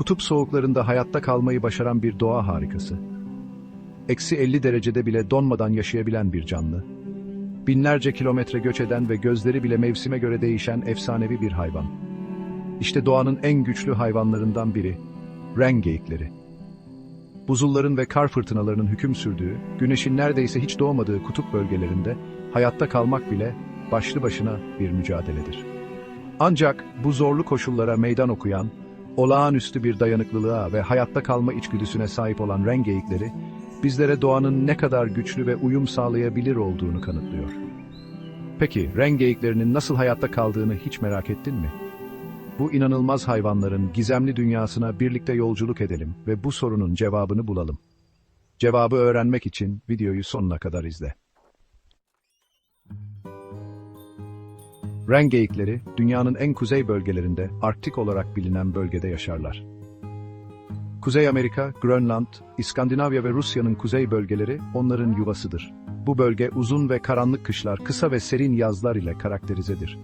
kutup soğuklarında hayatta kalmayı başaran bir doğa harikası. Eksi 50 derecede bile donmadan yaşayabilen bir canlı. Binlerce kilometre göç eden ve gözleri bile mevsime göre değişen efsanevi bir hayvan. İşte doğanın en güçlü hayvanlarından biri, ren geyikleri. Buzulların ve kar fırtınalarının hüküm sürdüğü, güneşin neredeyse hiç doğmadığı kutup bölgelerinde hayatta kalmak bile başlı başına bir mücadeledir. Ancak bu zorlu koşullara meydan okuyan, olağanüstü bir dayanıklılığa ve hayatta kalma içgüdüsüne sahip olan ren geyikleri, bizlere doğanın ne kadar güçlü ve uyum sağlayabilir olduğunu kanıtlıyor. Peki, ren geyiklerinin nasıl hayatta kaldığını hiç merak ettin mi? Bu inanılmaz hayvanların gizemli dünyasına birlikte yolculuk edelim ve bu sorunun cevabını bulalım. Cevabı öğrenmek için videoyu sonuna kadar izle. Ren geyikleri, dünyanın en kuzey bölgelerinde, Arktik olarak bilinen bölgede yaşarlar. Kuzey Amerika, Grönland, İskandinavya ve Rusya'nın kuzey bölgeleri onların yuvasıdır. Bu bölge uzun ve karanlık kışlar, kısa ve serin yazlar ile karakterizedir.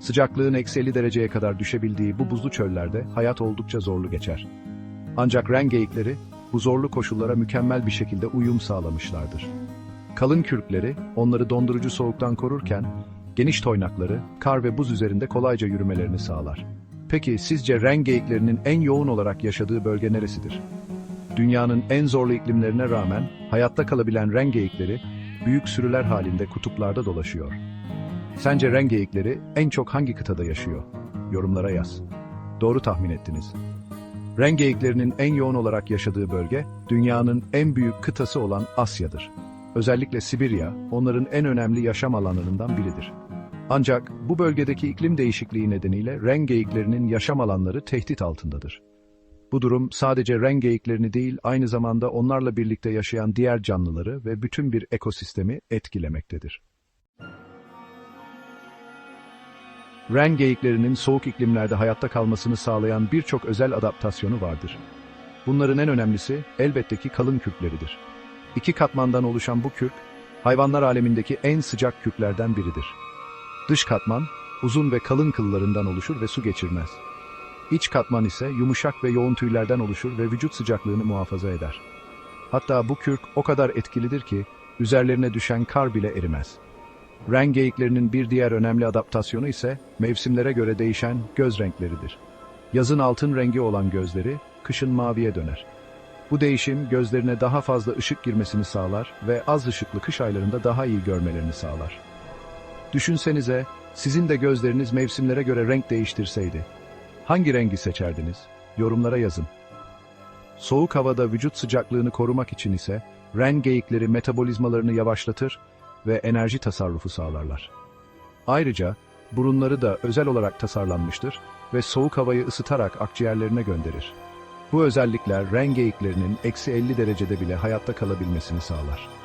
Sıcaklığın eksi 50 dereceye kadar düşebildiği bu buzlu çöllerde hayat oldukça zorlu geçer. Ancak ren geyikleri bu zorlu koşullara mükemmel bir şekilde uyum sağlamışlardır. Kalın kürkleri onları dondurucu soğuktan korurken, geniş toynakları kar ve buz üzerinde kolayca yürümelerini sağlar. Peki sizce ren geyiklerinin en yoğun olarak yaşadığı bölge neresidir? Dünyanın en zorlu iklimlerine rağmen hayatta kalabilen ren geyikleri büyük sürüler halinde kutuplarda dolaşıyor. Sence ren geyikleri en çok hangi kıtada yaşıyor? Yorumlara yaz. Doğru tahmin ettiniz. Ren geyiklerinin en yoğun olarak yaşadığı bölge, dünyanın en büyük kıtası olan Asya'dır. Özellikle Sibirya, onların en önemli yaşam alanlarından biridir. Ancak bu bölgedeki iklim değişikliği nedeniyle ren geyiklerinin yaşam alanları tehdit altındadır. Bu durum sadece ren geyiklerini değil, aynı zamanda onlarla birlikte yaşayan diğer canlıları ve bütün bir ekosistemi etkilemektedir. Ren geyiklerinin soğuk iklimlerde hayatta kalmasını sağlayan birçok özel adaptasyonu vardır. Bunların en önemlisi elbette ki kalın kürkleridir. İki katmandan oluşan bu kürk, hayvanlar alemindeki en sıcak kürklerden biridir. Dış katman, uzun ve kalın kıllarından oluşur ve su geçirmez. İç katman ise yumuşak ve yoğun tüylerden oluşur ve vücut sıcaklığını muhafaza eder. Hatta bu kürk o kadar etkilidir ki, üzerlerine düşen kar bile erimez. Ren geyiklerinin bir diğer önemli adaptasyonu ise mevsimlere göre değişen göz renkleridir. Yazın altın rengi olan gözleri, kışın maviye döner. Bu değişim gözlerine daha fazla ışık girmesini sağlar ve az ışıklı kış aylarında daha iyi görmelerini sağlar. Düşünsenize, sizin de gözleriniz mevsimlere göre renk değiştirseydi. Hangi rengi seçerdiniz? Yorumlara yazın. Soğuk havada vücut sıcaklığını korumak için ise ren geyikleri metabolizmalarını yavaşlatır ve enerji tasarrufu sağlarlar. Ayrıca burunları da özel olarak tasarlanmıştır ve soğuk havayı ısıtarak akciğerlerine gönderir. Bu özellikler ren geyiklerinin eksi 50 derecede bile hayatta kalabilmesini sağlar.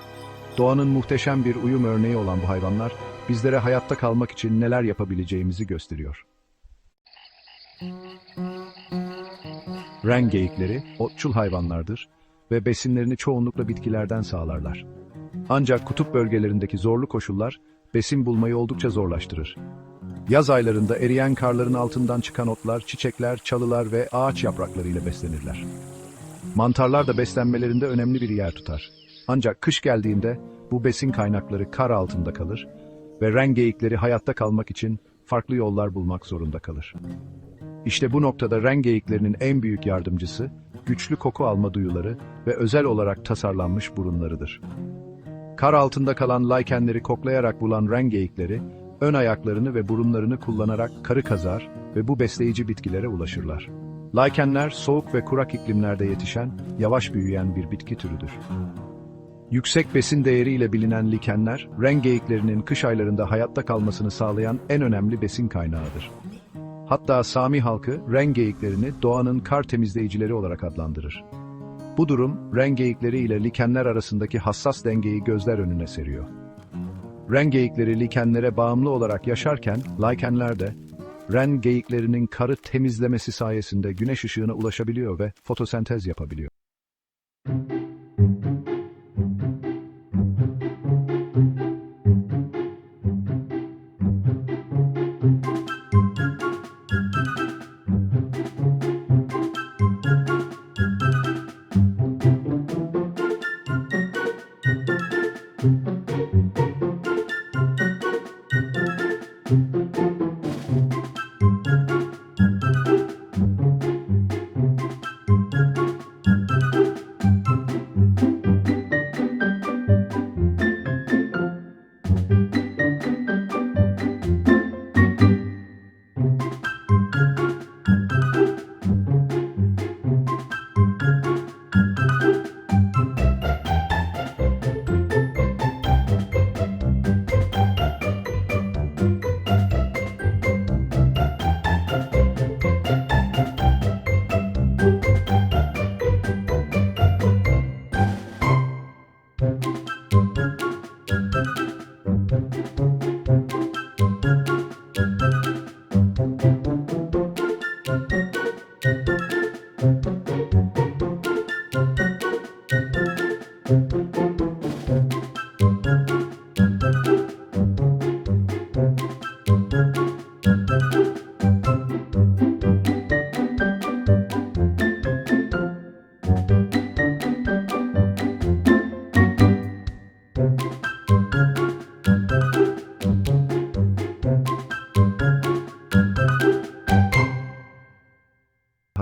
Doğanın muhteşem bir uyum örneği olan bu hayvanlar, bizlere hayatta kalmak için neler yapabileceğimizi gösteriyor. Ren geyikleri otçul hayvanlardır ve besinlerini çoğunlukla bitkilerden sağlarlar. Ancak kutup bölgelerindeki zorlu koşullar besin bulmayı oldukça zorlaştırır. Yaz aylarında eriyen karların altından çıkan otlar, çiçekler, çalılar ve ağaç yapraklarıyla beslenirler. Mantarlar da beslenmelerinde önemli bir yer tutar. Ancak kış geldiğinde bu besin kaynakları kar altında kalır ve ren geyikleri hayatta kalmak için farklı yollar bulmak zorunda kalır. İşte bu noktada ren geyiklerinin en büyük yardımcısı, güçlü koku alma duyuları ve özel olarak tasarlanmış burunlarıdır. Kar altında kalan laykenleri koklayarak bulan ren geyikleri, ön ayaklarını ve burunlarını kullanarak karı kazar ve bu besleyici bitkilere ulaşırlar. Laykenler soğuk ve kurak iklimlerde yetişen, yavaş büyüyen bir bitki türüdür. Yüksek besin değeriyle bilinen likenler, ren geyiklerinin kış aylarında hayatta kalmasını sağlayan en önemli besin kaynağıdır. Hatta Sami halkı ren geyiklerini doğanın kar temizleyicileri olarak adlandırır. Bu durum, ren geyikleri ile likenler arasındaki hassas dengeyi gözler önüne seriyor. Ren geyikleri likenlere bağımlı olarak yaşarken, likenler de, ren geyiklerinin karı temizlemesi sayesinde güneş ışığına ulaşabiliyor ve fotosentez yapabiliyor. daha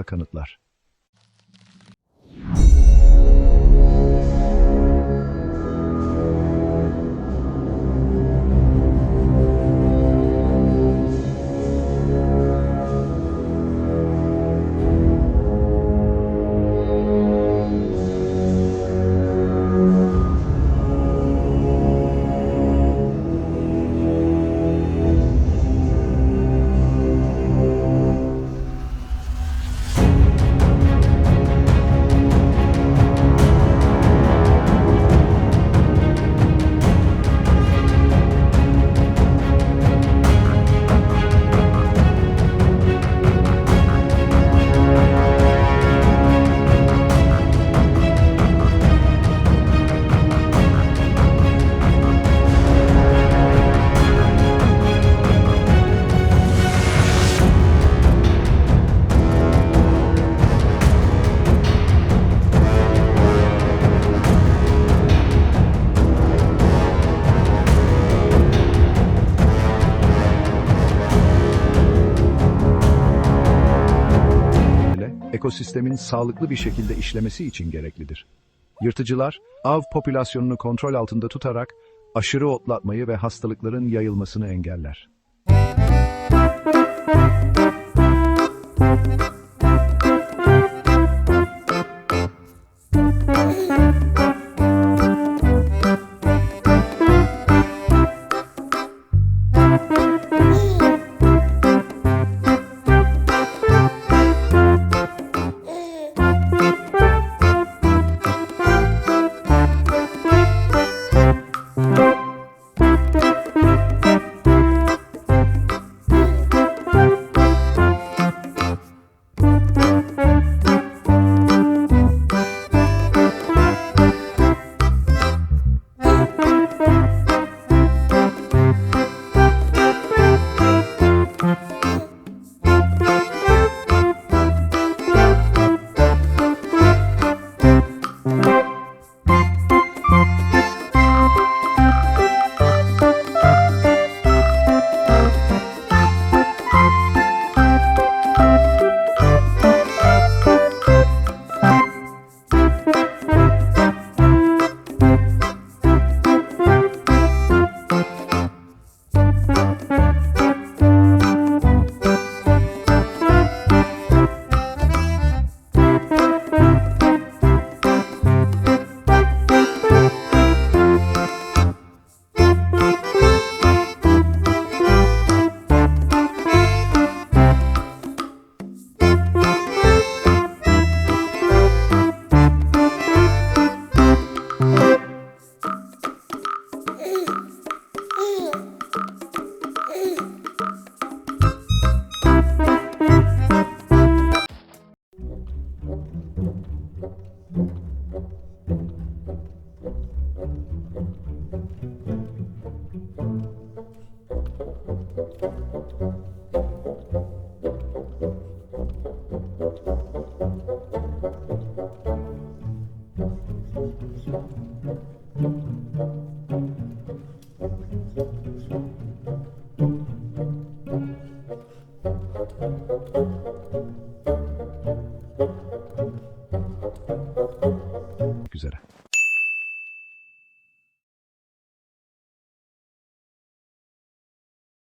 kanıtlar. Ekosistemin sağlıklı bir şekilde işlemesi için gereklidir. Yırtıcılar, av popülasyonunu kontrol altında tutarak aşırı otlatmayı ve hastalıkların yayılmasını engeller. Thank you.